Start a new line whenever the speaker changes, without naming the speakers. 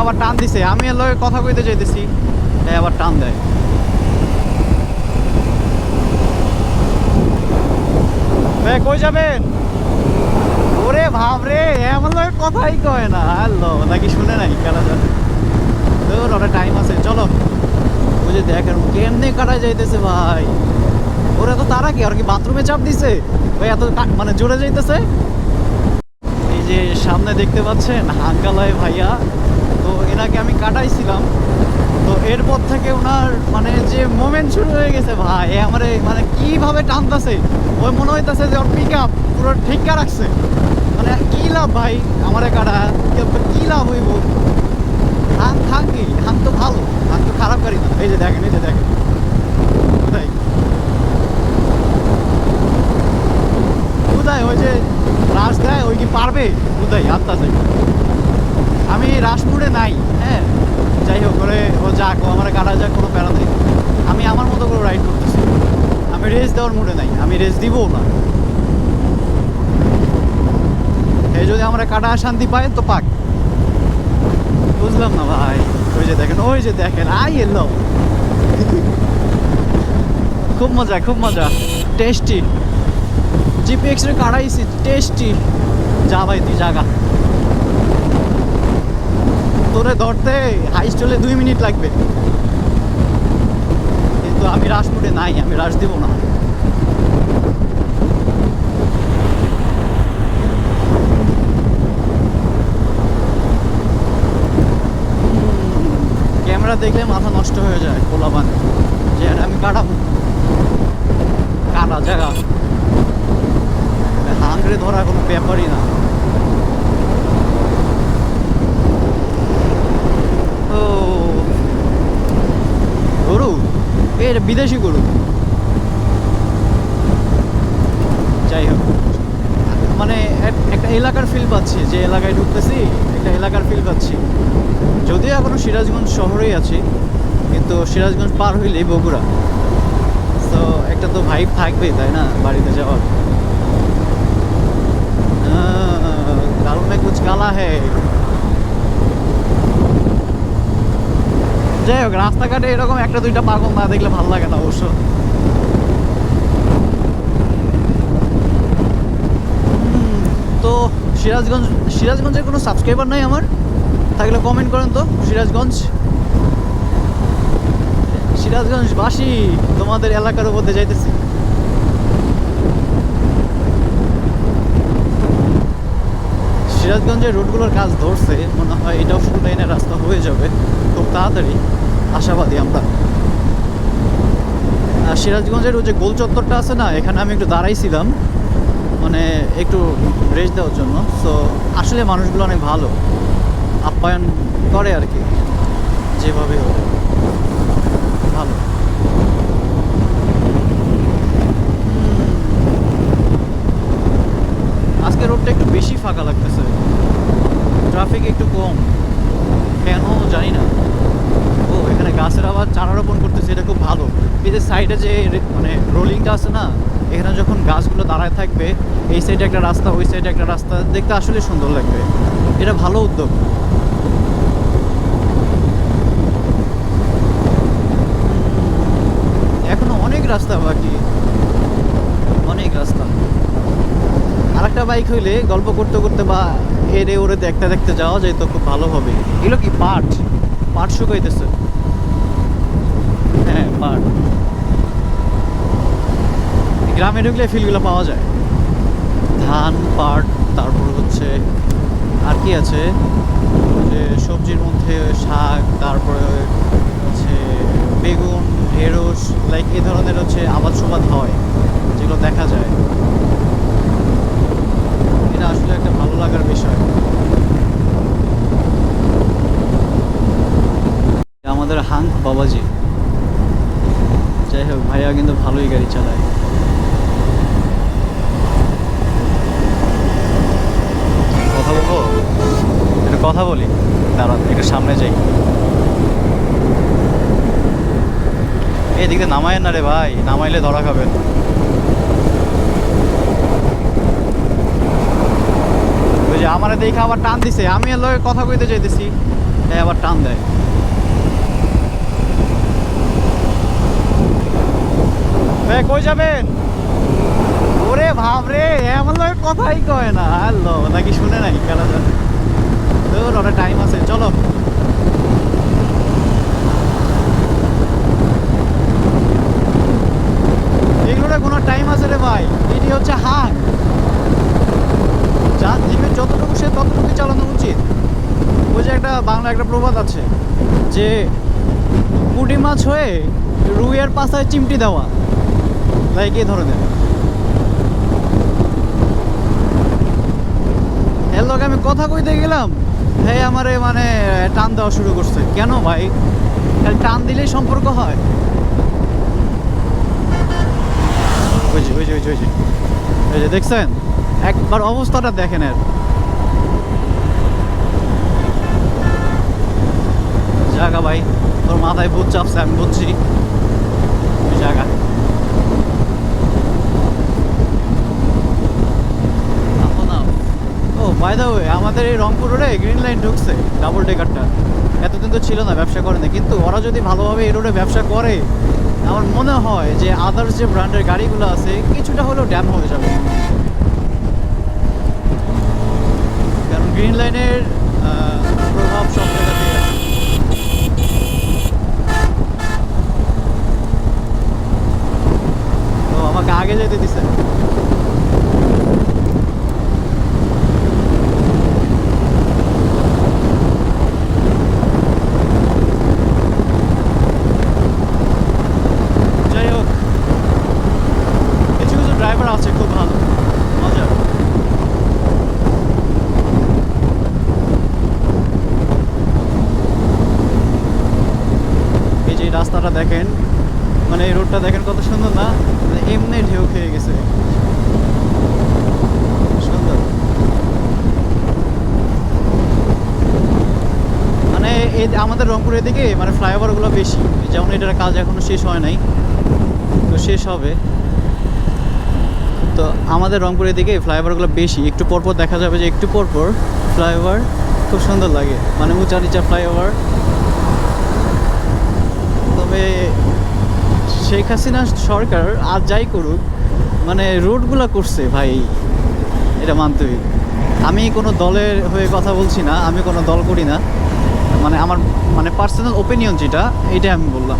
আবার টান দিছে। আমি এর লগে কথা কইতে চাইতেছি আবার টান দেয়। কই যাবেন? ওরে ভাব রে এমন লগে কথাই কয় না। হ্যালো, নাকি শুনে নাই? খেলা জানে? তোর ওটা টাইম আছে। চলো। যে দেখেন কেমনে কাটা যাইতেছে ভাই। ওরা তো তারা কি, আর কি বাথরুমে চাপ দিছে? ভাই এত মানে জোরে যাইতেছে? যে সামনে দেখতে পাচ্ছেন হাঙ্গালয় ভাইয়া। তো এনাকে আমি কাটাইছিলাম তো এরপর থেকে ওনার মানে যে মোমেন্ট শুরু হয়ে গেছে ভাই আমারে মানে কীভাবে টানতেছে? ওই মনে হইতেছে যে ওর পিক আপ পুরো ঠিকা রাখছে। মানে কি লাভ ভাই আমারে কাটা? কি- লাভ হইব? হান থাকি হান তো ভালো, হান তো খারাপ করি না। এই যে দেখেন, এই যে দেখেন কোথায় কোথায় ওই যে রাস দেয় ওই কি পারবে কোথায় আত্মাছে আমি রাসমুড়ে নাই হ্যাঁ যাই হোক করে ও যাক ও আমার কাটা যাক কোনো প্যারা নেই আমি আমার মতো করে রাইড করতেছি রেস মুডে নাই, আমি রেস দিবও না এই যদি আমরা কাটা শান্তি পায় তো পাক। বুঝলাম না ভাই, ওই যে দেখেন, ওই যে দেখেন, আই এলো খুব মজা খুব মজা। টেস্টি জিপিএক্স রে কাটাইছি টেস্টি যা ভাই, তুই জাগা। তোরে ধরতে হাই চলে দুই মিনিট লাগবে। কিন্তু আমি রাশ মুডে নাই, আমি রাশ দিব না। ক্যামেরা দেখলে মাথা নষ্ট হয়ে যায় পোলাপান যে আমি কাটাবো। কাটা জায়গা। হাংরে ধরা কোনো ব্যাপারই না। ও, গরু? এ, এটা বিদেশি গরু যাই হোক মানে এক- একটা এলাকার ফিল পাচ্ছি, যে এলাকায় ঢুকতেছি, একটা এলাকার ফিল পাচ্ছি। যদিও এখনও সিরাজগঞ্জ শহরেই আছি, কিন্তু সিরাজগঞ্জ পার হইলেই বগুড়া। তো একটা তো ভাইব থাকবেই, তাই না, বাড়িতে যাওয়ার? গাল মে কালা হ্যাঁ যাই হোক, রাস্তাঘাটে এরকম একটা দুইটা পাগল না দেখলে ভালো লাগে না অবশ্য। সিরাজগঞ্জ, সিরাজগঞ্জের কোনো সাবস্ক্রাইবার নাই আমার। থাকলে কমেন্ট করেন তো, সিরাজগঞ্জ। সিরাজগঞ্জ সিরাজগঞ্জবাসী, তোমাদের এলাকার মধ্যে যাইতেছি। সিরাজগঞ্জের রোডগুলোর কাজ ধরছে, মনে হয় এটাও শুরু লাইনের রাস্তা হয়ে যাবে। খুব তাড়াতাড়ি, আশাবাদী আমরা। সিরাজগঞ্জের ওই যে গোল চত্বরটা আছে না, এখানে আমি একটু দাঁড়াইছিলাম। মানে একটু রেস্ট দেওয়ার জন্য। সো আসলে মানুষগুলো অনেক ভালো। আপ্যায়ন করে আর কি, যেভাবে হোক। ভালো। আজকে রোডটা একটু বেশি ফাঁকা লাগতেছে। ট্রাফিক একটু কম। কেন জানি না। গাছের আবার চারা রোপণ করতেছে, এটা খুব ভালো। যে সাইডে যে মানে রোলিংটা আছে না, এখানে যখন গাছগুলো দাঁড়ায় থাকবে, এই সাইডে একটা রাস্তা, ওই সাইডে একটা রাস্তা, দেখতে আসলে সুন্দর লাগবে। এটা ভালো উদ্যোগ। এখনও অনেক রাস্তা বাকি। অনেক রাস্তা। আরেকটা বাইক হইলে গল্প করতে করতে বা এরে ওরে দেখতে দেখতে যাওয়া যায় তো খুব ভালো হবে। এগুলো কি পাট? পাট শুকাইতেছে। হ্যাঁ গ্রামে ঢুকলে ফিলগুলো পাওয়া যায়। ধান, পাট, তারপর হচ্ছে আর কি আছে? যে সবজির মধ্যে শাক, তারপরে হচ্ছে বেগুন, ঢেঁড়স লাইক এই ধরনের হচ্ছে আবাদ সবাদ হয়, যেগুলো দেখা যায় এটা আসলে একটা ভালো লাগার বিষয় আমাদের হাঙ্ক বাবাজি যাই হোক ভাইয়া কিন্তু ভালোই গাড়ি চালায় কথা বলব একটু কথা বলি। দাঁড়ান একটু সামনে যাই। এদিকে নামায় না রে ভাই নামাইলে ধরা যে আমার দেখে আবার টান দিছে আমি এর লগে কথা কইতে চাইতেছি এ আবার টান দেয়। এ, কই যাবেন? ওরে ভাব রে এমন লগে কথাই কয় না। হ্যালো নাকি শুনে নাই? খেলা জানে। তোর অনেক টাইম আছে। চলো। এগুলোর কোনো টাইম আছে রে ভাই। এটি হচ্ছে হাঁক যার জিমে যতটুকু সে ততটুকু চালানো উচিত। ওই যে একটা বাংলা একটা প্রবাদ আছে যে, পুঁটি মাছ হয়ে রুইয়ের পাশায় চিমটি দেওয়া। লাইক এই ধরনের। এর লোক আমি কথা কইতে গেলাম। হ্যাঁ আমারে মানে টান দেওয়া শুরু করছে। কেন ভাই? খালি টান দিলেই সম্পর্ক হয়। যে দেখছেন? একবার অবস্থাটা দেখেন এর। জায়গা ভাই, তোর মাথায় ভূত চাপছে, আমি বুঝছি। জায়গা থামো না। ও বাই দ্য ওয়ে আমাদের এই রংপুর রোডে গ্রিন লাইন ঢুকছে ডাবল ডেকারটা এতদিন তো ছিল না, ব্যবসা করে না কিন্তু ওরা যদি ভালোভাবে এই রোডে ব্যবসা করে, আমার মনে হয় যে আদার্স যে ব্র্যান্ডের গাড়িগুলো আছে, কিছুটা হলেও ড্যাম হয়ে যাবে। কারণ গ্রিন লাইনের প্রভাব সব জায়গাতেই আছে তো আমাকে আগে যেতে দিছে যাই হোক কিছু কিছু ড্রাইভার আছে খুব ভালো মজার এই রাস্তাটা দেখেন। মানে এই রোডটা দেখেন কত সুন্দর না? মানে এমনি ঢেউ খেয়ে গেছে। সুন্দর। মানে এই আমাদের রংপুরের দিকে মানে ফ্লাইওভারগুলো বেশি। যেমন এটার কাজ এখনও শেষ হয় নাই। তো শেষ হবে। তো আমাদের রংপুরের দিকে ফ্লাইওভারগুলো বেশি। একটু পরপর দেখা যাবে যে একটু পরপর ফ্লাইওভার খুব সুন্দর লাগে। মানে উঁচা নিচা ফ্লাইওভার। শেখ হাসিনা সরকার আর যাই করুক মানে রোডগুলো করছে ভাই, এটা মানতে আমি কোনো দলের হয়ে কথা বলছি না, আমি কোনো দল করি না। মানে আমার মানে পার্সোনাল ওপিনিয়ন যেটা, এটাই আমি বললাম।